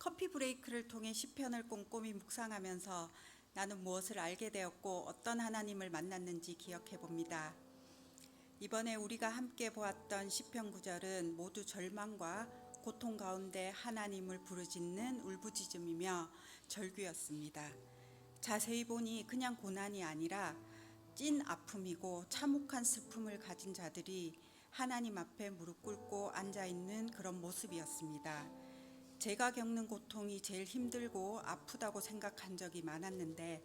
커피 브레이크를 통해 시편을 꼼꼼히 묵상하면서 나는 무엇을 알게 되었고 어떤 하나님을 만났는지 기억해 봅니다. 이번에 우리가 함께 보았던 시편 구절은 모두 절망과 고통 가운데 하나님을 부르짖는 울부짖음이며 절규였습니다. 자세히 보니 그냥 고난이 아니라 찐 아픔이고 참혹한 슬픔을 가진 자들이 하나님 앞에 무릎 꿇고 앉아 있는 그런 모습이었습니다. 제가 겪는 고통이 제일 힘들고 아프다고 생각한 적이 많았는데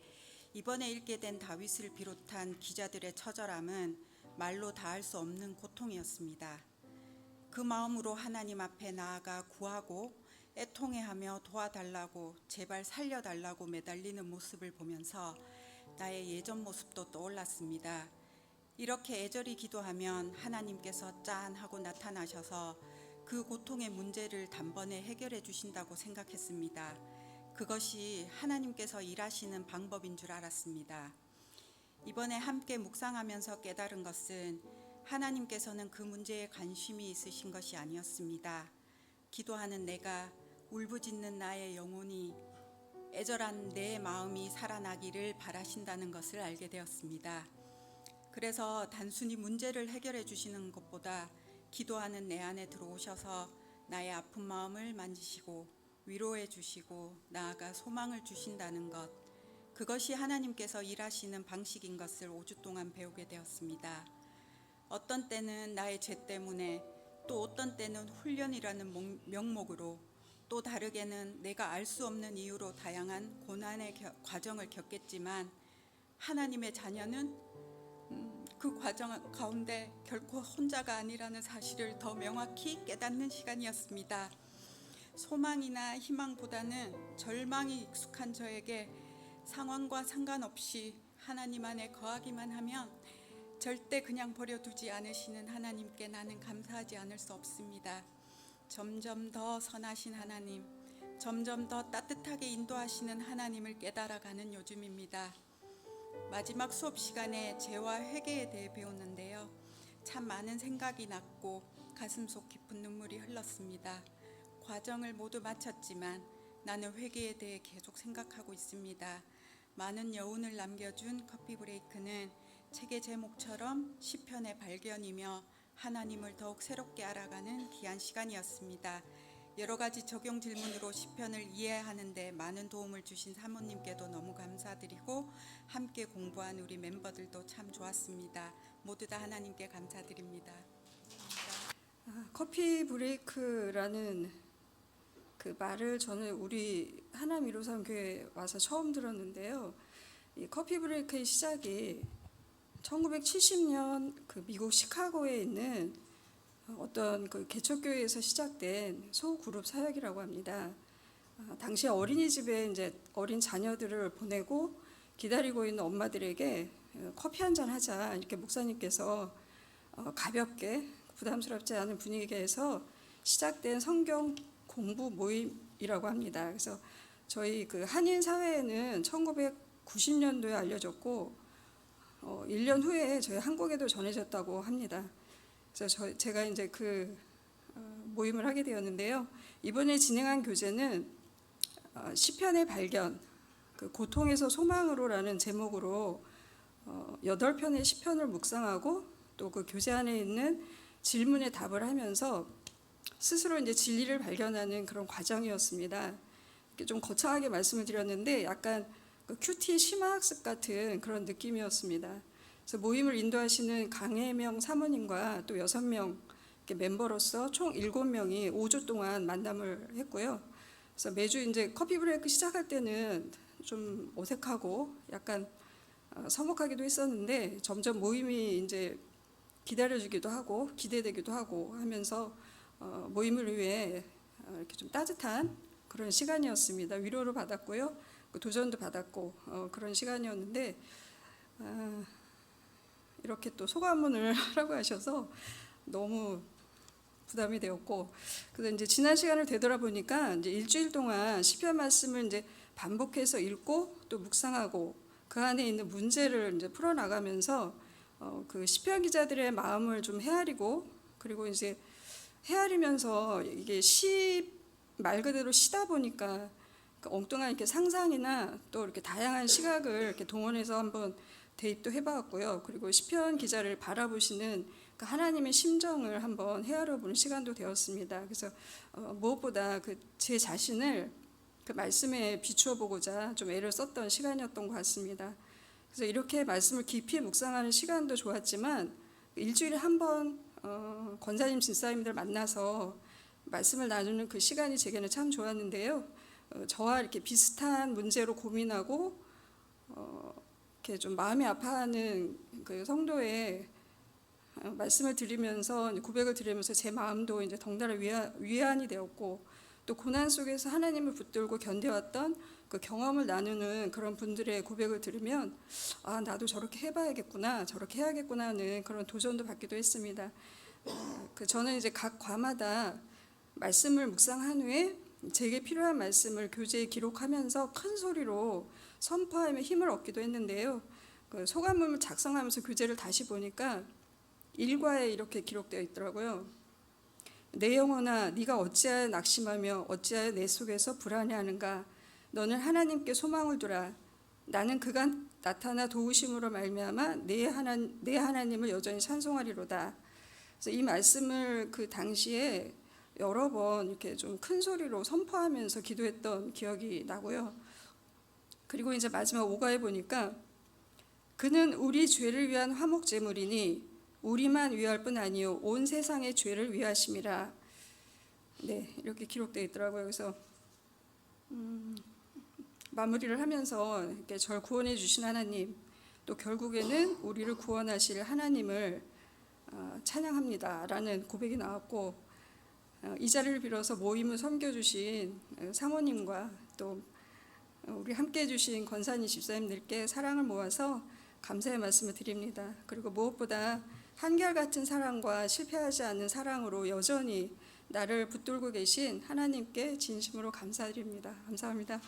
이번에 읽게 된 다윗을 비롯한 기자들의 처절함은 말로 다할 수 없는 고통이었습니다. 그 마음으로 하나님 앞에 나아가 구하고 애통해하며 도와달라고 제발 살려달라고 매달리는 모습을 보면서 나의 예전 모습도 떠올랐습니다. 이렇게 애절히 기도하면 하나님께서 짠 하고 나타나셔서 그 고통의 문제를 단번에 해결해 주신다고 생각했습니다. 그것이 하나님께서 일하시는 방법인 줄 알았습니다. 이번에 함께 묵상하면서 깨달은 것은 하나님께서는 그 문제에 관심이 있으신 것이 아니었습니다. 기도하는 내가 울부짖는 나의 영혼이 애절한 내 마음이 살아나기를 바라신다는 것을 알게 되었습니다. 그래서 단순히 문제를 해결해 주시는 것보다 기도하는 내 안에 들어오셔서 나의 아픈 마음을 만지시고 위로해 주시고 나아가 소망을 주신다는 것 그것이 하나님께서 일하시는 방식인 것을 5주 동안 배우게 되었습니다. 어떤 때는 나의 죄 때문에 또 어떤 때는 훈련이라는 목- 명목으로 또 다르게는 내가 알 수 없는 이유로 다양한 고난의 겨- 과정을 겪겠지만 하나님의 자녀는 음, 그 과정 가운데 결코 혼자가 아니라는 사실을 더 명확히 깨닫는 시간이었습니다. 소망이나 희망보다는 절망이 익숙한 저에게 상황과 상관없이 하나님 안에 거하기만 하면 절대 그냥 버려두지 않으시는 하나님께 나는 감사하지 않을 수 없습니다. 점점 더 선하신 하나님, 점점 더 따뜻하게 인도하시는 하나님을 깨달아가는 요즘입니다. 마지막 수업 시간에 죄와 회개에 대해 배웠는데요. 참 많은 생각이 났고 가슴 속 깊은 눈물이 흘렀습니다. 과정을 모두 마쳤지만 나는 회개에 대해 계속 생각하고 있습니다. 많은 여운을 남겨준 커피 브레이크는 책의 제목처럼 시편의 발견이며 하나님을 더욱 새롭게 알아가는 귀한 시간이었습니다. 여러 가지 적용 질문으로 시편을 이해하는데 많은 도움을 주신 사모님께도 너무 감사드리고 함께 공부한 우리 멤버들도 참 좋았습니다. 모두 다 하나님께 감사드립니다. 아, 커피 브레이크라는 그 말을 저는 우리 하남 153 교회 와서 처음 들었는데요. 이 커피 브레이크의 시작이 1970년 그 미국 시카고에 있는 어떤 그 개척교회에서 시작된 소그룹 사역이라고 합니다. 아, 당시 어린이집에 이제 어린 자녀들을 보내고 기다리고 있는 엄마들에게 어, 커피 한 잔 하자 이렇게 목사님께서 어, 가볍게 부담스럽지 않은 분위기에서 시작된 성경 공부 모임이라고 합니다. 그래서 저희 그 한인 사회에는 1990년도에 알려졌고 어, 1년 후에 저희 한국에도 전해졌다고 합니다. 저, 제가 이제 그 어, 모임을 하게 되었는데요. 이번에 진행한 교재는 어, 시편의 발견, 그 고통에서 소망으로라는 제목으로 어, 8편의 시편을 묵상하고 또 그 교재 안에 있는 질문에 답을 하면서 스스로 이제 진리를 발견하는 그런 과정이었습니다. 이렇게 좀 거창하게 말씀을 드렸는데 약간 그 큐티 심화학습 같은 그런 느낌이었습니다. 그래서 모임을 인도하시는 강혜명 사모님과 또 여섯 명 멤버로서 총 일곱 명이 5주 동안 만남을 했고요. 그래서 매주 이제 커피 브레이크 시작할 때는 좀 어색하고 약간 어, 서먹하기도 했었는데 점점 모임이 이제 기다려주기도 하고 기대되기도 하고 하면서 어, 모임을 위해 어, 이렇게 좀 따뜻한 그런 시간이었습니다. 위로를 받았고요, 그 도전도 받았고 어, 그런 시간이었는데 아, 이렇게 또 소감문을 하라고 하셔서 너무 부담이 되었고 그래서 이제 지난 시간을 되돌아보니까 이제 일주일 동안 시편 말씀을 이제 반복해서 읽고 또 묵상하고 그 안에 있는 문제를 이제 풀어 나가면서 어, 그 시편 기자들의 마음을 좀 헤아리고 그리고 이제 헤아리면서 이게 시 말 그대로 시다 보니까 그 엉뚱한 이렇게 상상이나 또 이렇게 다양한 시각을 이렇게 동원해서 한번 대입도 해봤고요. 그리고 시편 기자를 바라보시는 그 하나님의 심정을 한번 헤아려보는 시간도 되었습니다. 그래서 어, 무엇보다 그 제 자신을 그 말씀에 비추어 보고자 좀 애를 썼던 시간이었던 것 같습니다. 그래서 이렇게 말씀을 깊이 묵상하는 시간도 좋았지만 일주일에 한번 어, 권사님 진사님들 만나서 말씀을 나누는 그 시간이 제게는 참 좋았는데요. 어, 저와 이렇게 비슷한 문제로 고민하고 어, 이렇게 좀 마음이 아파하는 그 성도의 어, 말씀을 드리면서 고백을 드리면서 제 마음도 이제 덩달아 위안, 위안이 되었고 또 고난 속에서 하나님을 붙들고 견뎌왔던 그 경험을 나누는 그런 분들의 고백을 들으면 아 나도 저렇게 해봐야겠구나 저렇게 해야겠구나 하는 그런 도전도 받기도 했습니다. 어, 그 저는 이제 각 과마다 말씀을 묵상한 후에 제게 필요한 말씀을 교재에 기록하면서 큰 소리로 선포하며 힘을 얻기도 했는데요. 그 소감문을 작성하면서 교재를 다시 보니까 일과에 이렇게 기록되어 있더라고요. 내 영혼아 네가 어찌하여 낙심하며 어찌하여 내 속에서 불안해하는가 너는 하나님께 소망을 두라 나는 그가 나타나 도우심으로 말미암아 내 하나 내 하나님을 여전히 찬송하리로다 그래서 이 말씀을 그 당시에 여러 번 이렇게 좀 큰 소리로 선포하면서 기도했던 기억이 나고요. 그리고 이제 마지막 오가에 보니까 그는 우리 죄를 위한 화목 제물이니 우리만 위할 뿐 아니요 온 세상의 죄를 위하심이라. 네 이렇게 기록되어 있더라고요. 그래서 음, 마무리를 하면서 이렇게 절 구원해 주신 하나님 또 결국에는 우리를 구원하실 하나님을 어, 찬양합니다라는 고백이 나왔고 어, 이 자리를 빌어서 모임을 섬겨주신 어, 사모님과 또 어, 우리 함께 해 주신 권사님 집사님들께 사랑을 모아서 감사의 말씀을 드립니다. 그리고 무엇보다 한결같은 사랑과 실패하지 않는 사랑으로 여전히 나를 붙들고 계신 하나님께 진심으로 감사드립니다. 감사합니다.